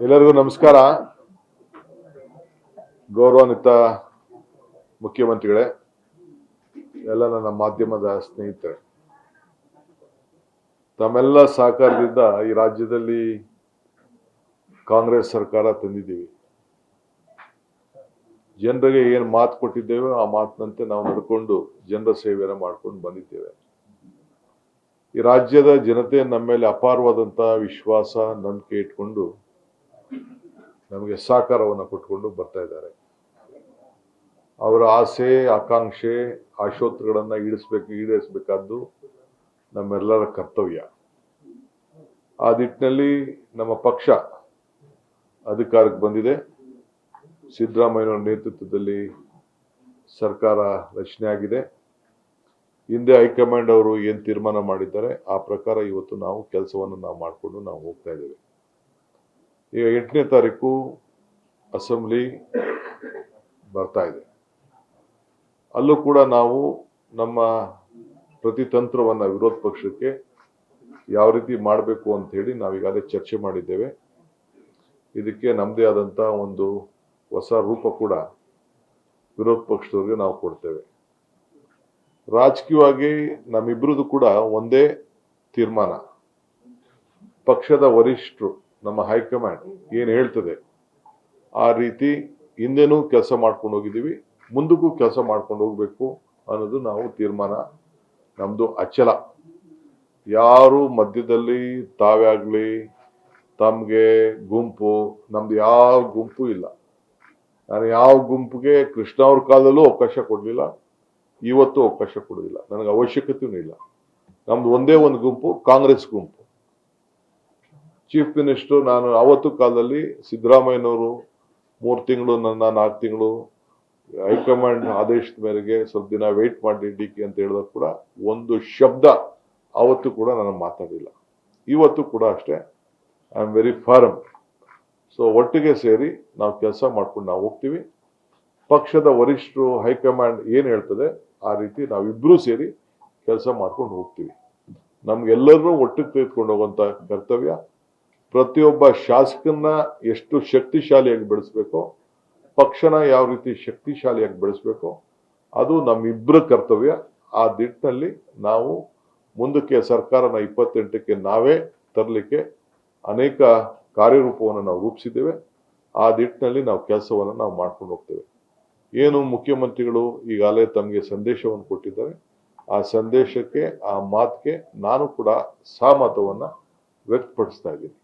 ಎಲ್ಲರಿಗೂ ನಮಸ್ಕಾರ. ಗೌರವಾನ್ವಿತ ಮುಖ್ಯಮಂತ್ರಿಗಳೇ, ಎಲ್ಲ ನನ್ನ ಮಾಧ್ಯಮದ ಸ್ನೇಹಿತರೆ, ತಮ್ಮೆಲ್ಲ ಸಹಕಾರದಿಂದ ಈ ರಾಜ್ಯದಲ್ಲಿ ಕಾಂಗ್ರೆಸ್ ಸರ್ಕಾರ ತಂದಿದ್ದೀವಿ. ಜನರಿಗೆ ಏನು ಮಾತು ಕೊಟ್ಟಿದ್ದೇವೆ ಆ ಮಾತಿನಂತೆ ನಾವು ನಡ್ಕೊಂಡು ಜನರ ಸೇವೆಯನ್ನು ಮಾಡ್ಕೊಂಡು ಬಂದಿದ್ದೇವೆ. ಈ ರಾಜ್ಯದ ಜನತೆ ನಮ್ಮ ಮೇಲೆ ಅಪಾರವಾದಂಥ ವಿಶ್ವಾಸ, ನಂಬಿಕೆ ಇಟ್ಕೊಂಡು ನಮಗೆ ಸಹಕಾರವನ್ನು ಕೊಟ್ಟುಕೊಂಡು ಬರ್ತಾ ಇದ್ದಾರೆ. ಅವರ ಆಸೆ, ಆಕಾಂಕ್ಷೆ, ಆಶೋತ್ತರಗಳನ್ನು ಈಡಿಸ್ಬೇಕು ಈಡೇರಿಸಬೇಕಾದ್ದು ನಮ್ಮೆಲ್ಲರ ಕರ್ತವ್ಯ. ಆ ನಿಟ್ಟಿನಲ್ಲಿ ನಮ್ಮ ಪಕ್ಷ ಅಧಿಕಾರಕ್ಕೆ ಬಂದಿದೆ. ಸಿದ್ದರಾಮಯ್ಯನವರ ನೇತೃತ್ವದಲ್ಲಿ ಸರ್ಕಾರ ರಚನೆ ಆಗಿದೆ ಹಿಂದೆ ಹೈಕಮಾಂಡ್ ಅವರು ಏನು ತೀರ್ಮಾನ ಮಾಡಿದ್ದಾರೆ, ಆ ಪ್ರಕಾರ ಇವತ್ತು ನಾವು ಕೆಲಸವನ್ನು ನಾವು ಮಾಡಿಕೊಂಡು ನಾವು ಹೋಗ್ತಾ ಇದ್ದೇವೆ. ಈಗ ಎಂಟನೇ ತಾರೀಕು ಅಸೆಂಬ್ಲಿ ಬರ್ತಾ ಇದೆ. ಅಲ್ಲೂ ಕೂಡ ನಾವು ನಮ್ಮ ಪ್ರತಿತಂತ್ರವನ್ನು ವಿರೋಧ ಪಕ್ಷಕ್ಕೆ ಯಾವ ರೀತಿ ಮಾಡಬೇಕು ಅಂತ ಹೇಳಿ ನಾವೀಗಾಗಲೇ ಚರ್ಚೆ ಮಾಡಿದ್ದೇವೆ. ಇದಕ್ಕೆ ನಮ್ಮದೇ ಆದಂಥ ಒಂದು ಹೊಸ ರೂಪ ಕೂಡ ವಿರೋಧ ಪಕ್ಷದವ್ರಿಗೆ ನಾವು ಕೊಡ್ತೇವೆ. ರಾಜಕೀಯವಾಗಿ ನಮ್ಮಿಬ್ಬರದು ಕೂಡ ಒಂದೇ ತೀರ್ಮಾನ. ಪಕ್ಷದ ವರಿಷ್ಠರು ನಮ್ಮ ಹೈಕಮಾಂಡ್ ಏನು ಹೇಳ್ತದೆ? ಆ ರೀತಿ ಹಿಂದೆನೂ ಕೆಲಸ ಮಾಡ್ಕೊಂಡು ಹೋಗಿದ್ದೀವಿ, ಮುಂದಕ್ಕೂ ಕೆಲಸ ಮಾಡ್ಕೊಂಡು ಹೋಗಬೇಕು ಅನ್ನೋದು ನಾವು ತೀರ್ಮಾನ ನಮ್ಮದು ಅಚಲ. ಯಾರು ಮಧ್ಯದಲ್ಲಿ ತಾವೇ ಆಗಲಿ, ತಮಗೆ ಗುಂಪು, ನಮ್ದು ಯಾವ ಗುಂಪು ಇಲ್ಲ. ನಾನು ಯಾವ ಗುಂಪಿಗೆ ಕೃಷ್ಣ ಅವ್ರ ಕಾಲದಲ್ಲೂ ಅವಕಾಶ ಕೊಡಲಿಲ್ಲ, ಇವತ್ತು ಅವಕಾಶ ಕೊಡೋದಿಲ್ಲ. ನನಗೆ ಅವಶ್ಯಕತೆಯೂ ಇಲ್ಲ. ನಮ್ದು ಒಂದೇ ಒಂದು ಗುಂಪು, ಕಾಂಗ್ರೆಸ್ ಗುಂಪು. ಚೀಫ್ ಮಿನಿಸ್ಟರ್ ನಾನು ಅವತ್ತು ಕಾಲದಲ್ಲಿ ಸಿದ್ದರಾಮಯ್ಯನವರು ಮೂರು ತಿಂಗಳು ನನ್ನ ನಾಲ್ಕು ತಿಂಗಳು ಹೈಕಮಾಂಡ್ ಆದೇಶದ ಮೇರೆಗೆ ಸ್ವಲ್ಪ ದಿನ ವೆಯ್ಟ್ ಮಾಡಿ ಡಿ ಕೆ ಅಂತ ಹೇಳಿದಾಗ ಕೂಡ ಒಂದು ಶಬ್ದ ಅವತ್ತು ಕೂಡ ನಾನು ಮಾತಾಡಿಲ್ಲ. ಇವತ್ತು ಕೂಡ ಅಷ್ಟೇ. I am very firm so ಒಟ್ಟಿಗೆ ಸೇರಿ ನಾವು ಕೆಲಸ ಮಾಡ್ಕೊಂಡು ನಾವು ಹೋಗ್ತೀವಿ. ಪಕ್ಷದ ವರಿಷ್ಠರು ಹೈಕಮಾಂಡ್ ಏನು ಹೇಳ್ತದೆ, ಆ ರೀತಿ ನಾವಿಬ್ಬರೂ ಸೇರಿ ಕೆಲಸ ಮಾಡ್ಕೊಂಡು ಹೋಗ್ತೀವಿ. ನಮ್ಗೆಲ್ಲರೂ ಒಟ್ಟಿಗೆ ತೆಗೆದುಕೊಂಡು ಹೋಗುವಂಥ ಕರ್ತವ್ಯ. ಪ್ರತಿಯೊಬ್ಬ ಶಾಸಕನ್ನ ಎಷ್ಟು ಶಕ್ತಿಶಾಲಿಯಾಗಿ ಬೆಳೆಸ್ಬೇಕು, ಪಕ್ಷನ ಯಾವ ರೀತಿ ಶಕ್ತಿಶಾಲಿಯಾಗಿ ಬೆಳೆಸ್ಬೇಕು, ಅದು ನಮ್ಮಿಬ್ಬರ ಕರ್ತವ್ಯ. ಆ ದಿಟ್ಟಿನಲ್ಲಿ ನಾವು ಮುಂದಕ್ಕೆ ಸರ್ಕಾರನ ಇಪ್ಪತ್ತೆಂಟಕ್ಕೆ ನಾವೇ ತರಲಿಕ್ಕೆ ಅನೇಕ ಕಾರ್ಯರೂಪವನ್ನು ನಾವು ರೂಪಿಸಿದ್ದೇವೆ. ಆ ದಿಟ್ಟಿನಲ್ಲಿ ನಾವು ಕೆಲಸವನ್ನು ನಾವು ಮಾಡ್ಕೊಂಡು ಹೋಗ್ತೇವೆ. ಏನು ಮುಖ್ಯಮಂತ್ರಿಗಳು ಈಗಾಗಲೇ ತಮಗೆ ಸಂದೇಶವನ್ನು ಕೊಟ್ಟಿದ್ದಾರೆ. ಆ ಸಂದೇಶಕ್ಕೆ, ಆ ಮಾತಿಗೆ ನಾನು ಕೂಡ ಸಹಮತವನ್ನು ವ್ಯಕ್ತಪಡಿಸ್ತಾ ಇದ್ದೀನಿ.